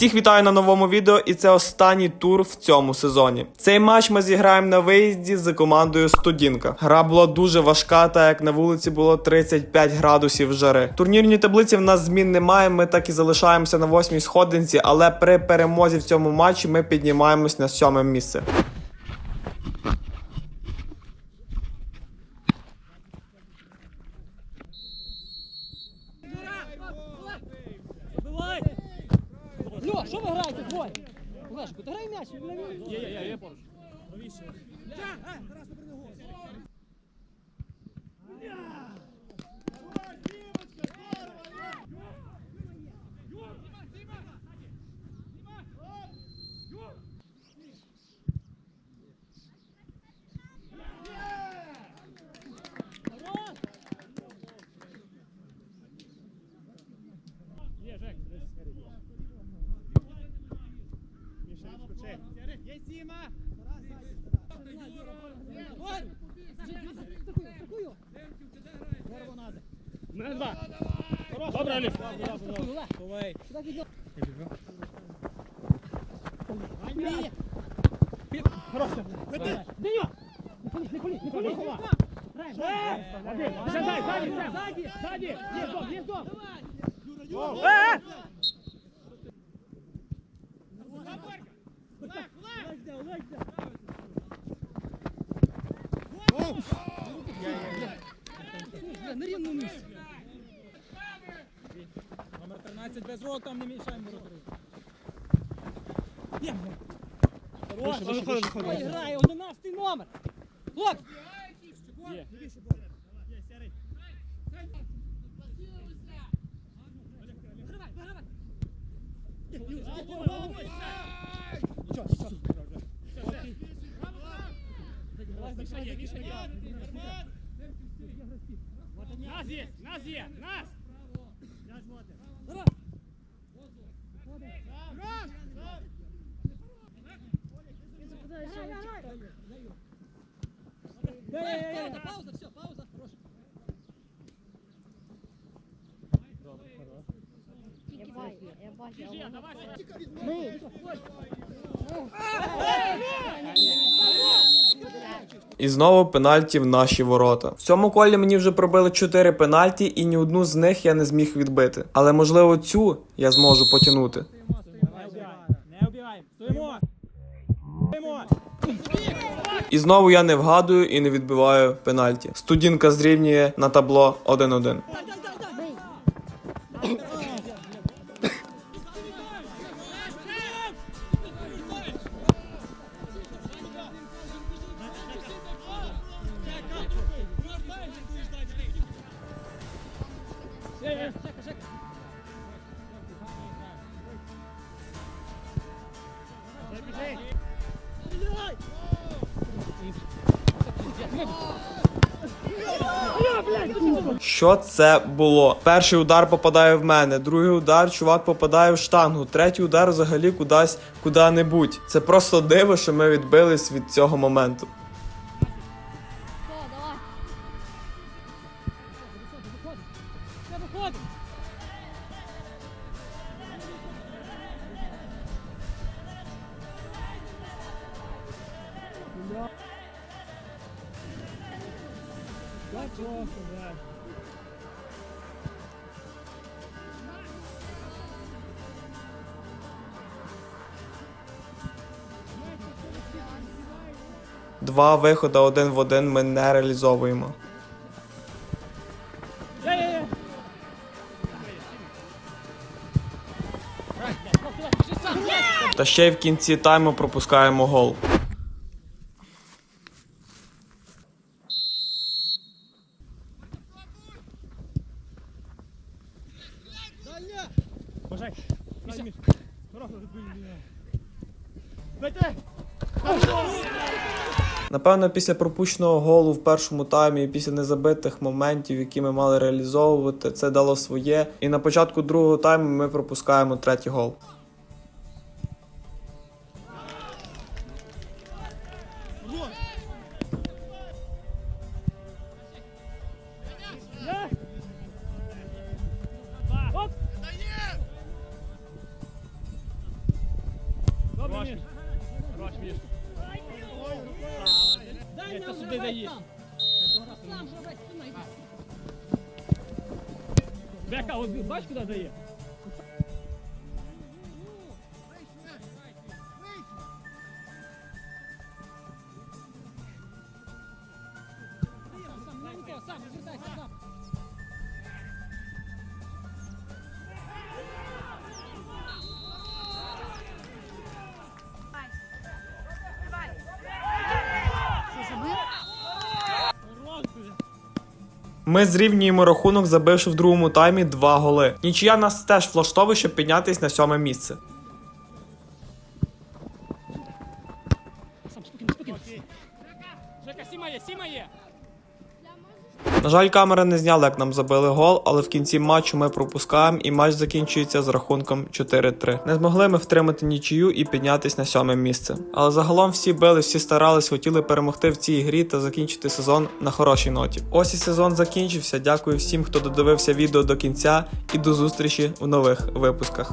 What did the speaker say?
Всіх вітаю на новому відео, і це останній тур в цьому сезоні. Цей матч ми зіграємо на виїзді з командою Студінка. Гра була дуже важка, так як на вулиці було 35 градусів жари. Турнірній таблиці в нас змін немає. Ми так і залишаємося на восьмій сходинці, але при перемозі в цьому матчі ми піднімаємось на сьоме місце. Що ви граєте? Двоє! Олешко, ти грай м'яч! Є, є, є, є поруч. Мене два. Добре, Аліс. Давай. Хорошо. Даю. Не колі, не колі, не колі. Один. Ще дай, ззаді, ззаді, ззаді. Є, дом, є, дом. Е, На рівному місці. Номер 13 без рот, там не мішаємо. Грає, 11 номер. Хлопці. Є. Нас є, нас! Пауза, пауза, все, пауза. Хорош. Я І знову пенальті в наші ворота. В цьому колі мені вже пробили 4 пенальті, і ні одну з них я не зміг відбити. Але можливо цю я зможу потягнути. І знову я не вгадую і не відбиваю пенальті. Студінка зрівнює на табло 1-1. Що це було? Перший удар попадає в мене, другий удар чувак попадає в штангу, третій удар взагалі кудись куди-небудь. Це просто диво, що ми відбились від цього моменту. Все, Два виходи один в один ми не реалізовуємо. Та ще й в кінці тайму пропускаємо гол. Дайте! Напевно, після пропущеного голу в першому таймі після незабитих моментів, які ми мали реалізовувати, це дало своє. І на початку другого тайму ми пропускаємо третій гол. Хорош. Спина дає. Бека, бач, куди дає? Ми зрівнюємо рахунок, забивши в другому таймі два голи. Нічия нас теж влаштовує, щоб піднятись на сьоме місце. Сімає, спокійно, На жаль, камери не зняли, як нам забили гол, але в кінці матчу ми пропускаємо і матч закінчується з рахунком 4-3. Не змогли ми втримати нічию і піднятись на сьоме місце. Але загалом всі били, всі старались, хотіли перемогти в цій грі та закінчити сезон на хорошій ноті. Ось і сезон закінчився. Дякую всім, хто додивився відео до кінця, і до зустрічі в нових випусках.